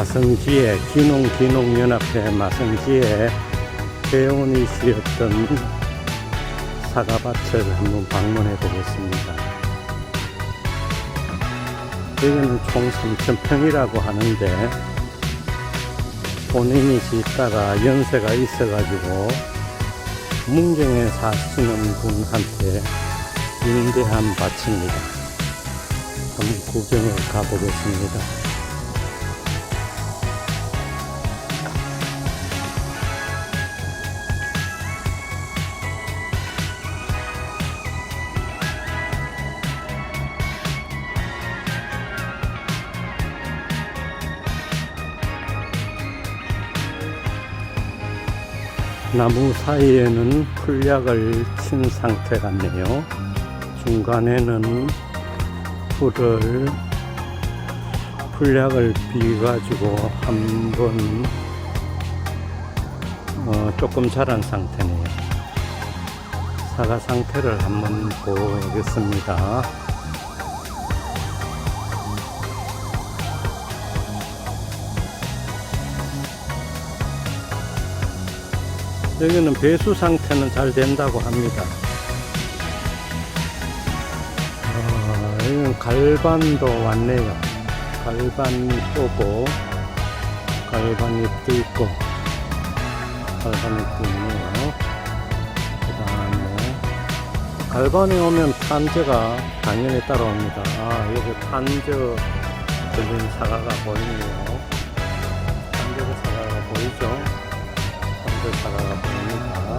마성지에 기농기농연합회 마성지에 회원이 시었던 사과밭을 한번 방문해 보겠습니다. 여기는 총 3,000평이라고 하는데 본인이 짓다가 연세가 있어가지고 문경에 사시는 분한테 임대한 밭입니다. 한번 구경을 가보겠습니다. 나무 사이에는 풀약을 친 상태 같네요. 중간에는 풀을 풀약을 비가지고 한번 어, 조금 자란 상태네요. 사과 상태를 한번 보겠습니다. 여기는 배수 상태는 잘 된다고 합니다. 아, 여기는 갈반도 왔네요. 갈반 또고 갈반잎도 있고 갈반잎도 있네요. 그 다음에 갈반에 오면 탄저가 당연히 따라옵니다. 아 여기 탄저 들린 사과가 보이네요. 탄저 사과가 보이죠? 한글 사과가 보입니다.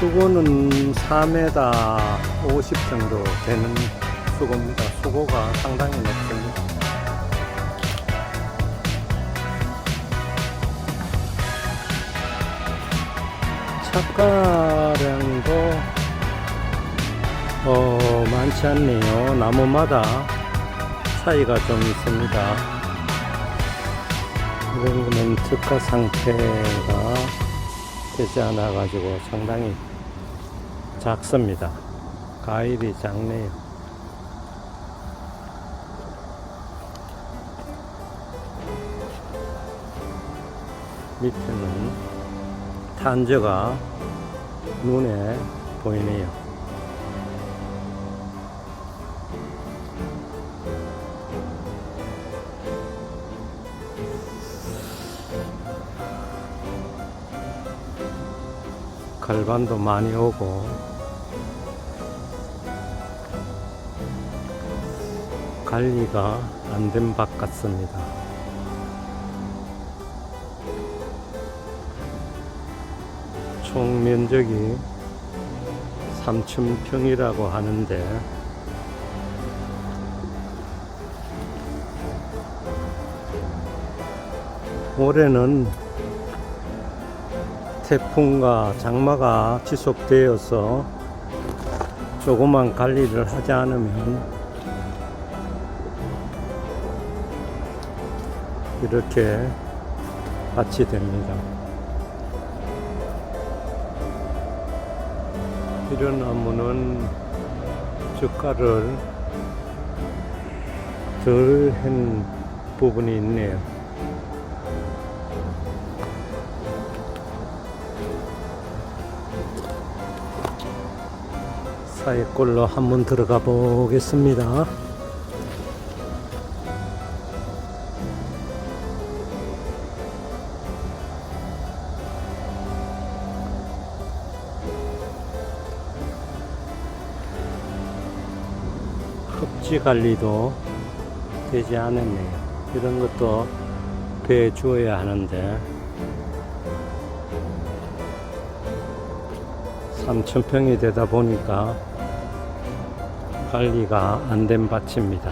수고는 4m 50 정도 되는 수고입니다. 수고가 상당히 높습니다. 착가량도 어, 많지 않네요. 나무마다 차이가 좀 있습니다. 이런 거는 특가 상태가 되지 않아 가지고 상당히 작습니다. 과일이 작네요. 밑에는 탄저가 눈에 보이네요. 갈반도 많이 오고 관리가 안 된 밭 같습니다. 총 면적이 3,000평이라고 하는데 올해는 태풍과 장마가 지속되어서 조그만 관리를 하지 않으면 이렇게 밭이 됩니다. 이런 나무는 젓가를 덜 한 부분이 있네요. 사이꼴로 한번 들어가 보겠습니다. 흡지 관리도 되지 않았네요. 이런 것도 배에 주어야 하는데 3,000평이 되다 보니까 관리가 안 된 밭입니다.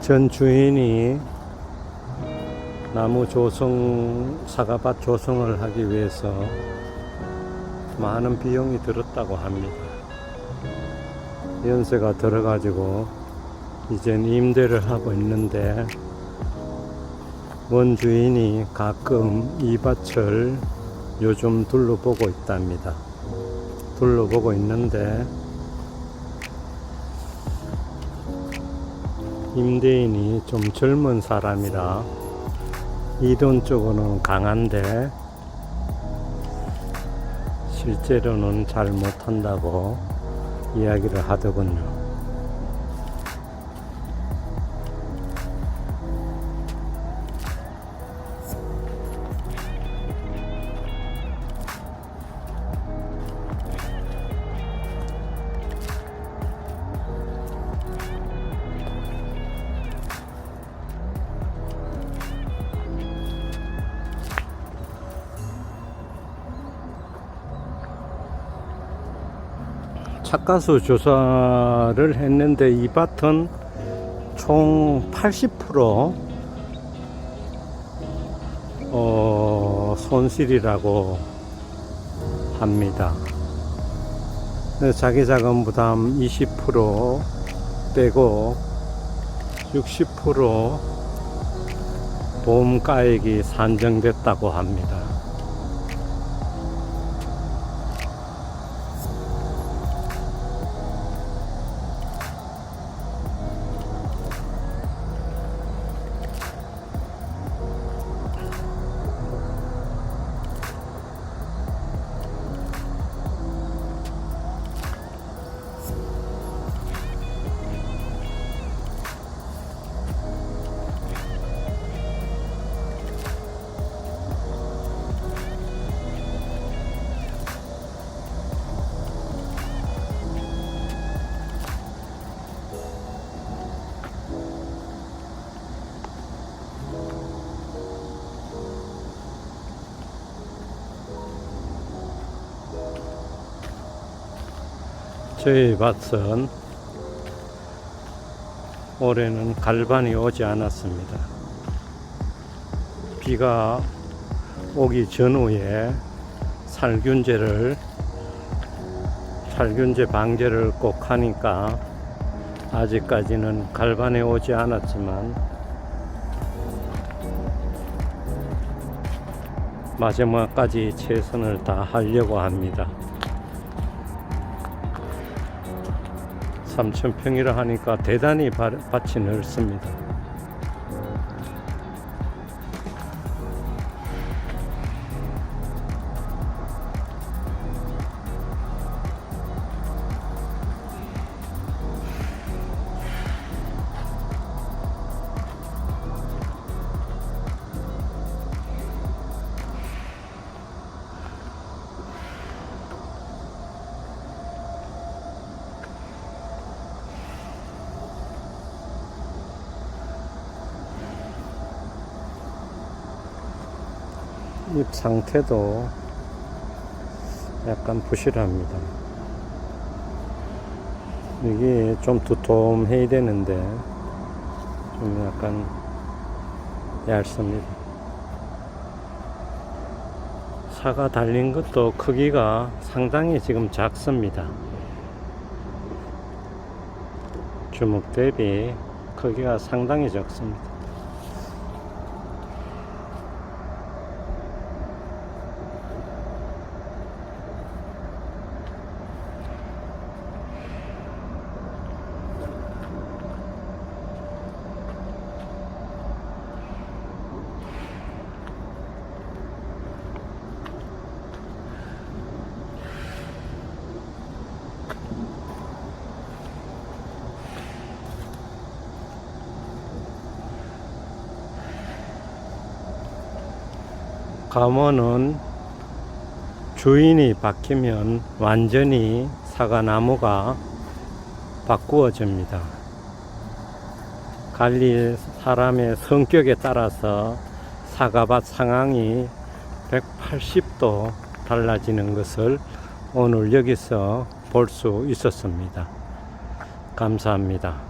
전 주인이 나무 조성, 사과밭 조성을 하기 위해서 많은 비용이 들었다고 합니다. 연세가 들어가지고 이젠 임대를 하고 있는데 원주인이 가끔 이 밭을 요즘 둘러보고 있답니다. 둘러보고 있는데 임대인이 좀 젊은 사람이라 이돈 쪽으로는 강한데 실제로는 잘 못한다고 이야기를 하더군요. 착가수 조사를 했는데 이 밭은 총 80% 어, 손실이라고 합니다. 그래서 자기 자금 부담 20% 빼고 60% 보험가액이 산정됐다고 합니다. 저희 밭은 올해는 갈반이 오지 않았습니다. 비가 오기 전후에 살균제를 살균제 방제를 꼭 하니까 아직까지는 갈반에 오지 않았지만 마지막까지 최선을 다하려고 합니다. 3,000평이라 하니까 대단히 바- 밭이 넓습니다. 잎 상태도 약간 부실합니다. 이게 좀 두툼해야 되는데 좀 약간 얇습니다. 사과 달린 것도 크기가 상당히 지금 작습니다. 주먹 대비 크기가 상당히 적습니다. 감원은 주인이 바뀌면 완전히 사과나무가 바꾸어집니다. 관리 사람의 성격에 따라서 사과밭 상황이 180도 달라지는 것을 오늘 여기서 볼 수 있었습니다. 감사합니다.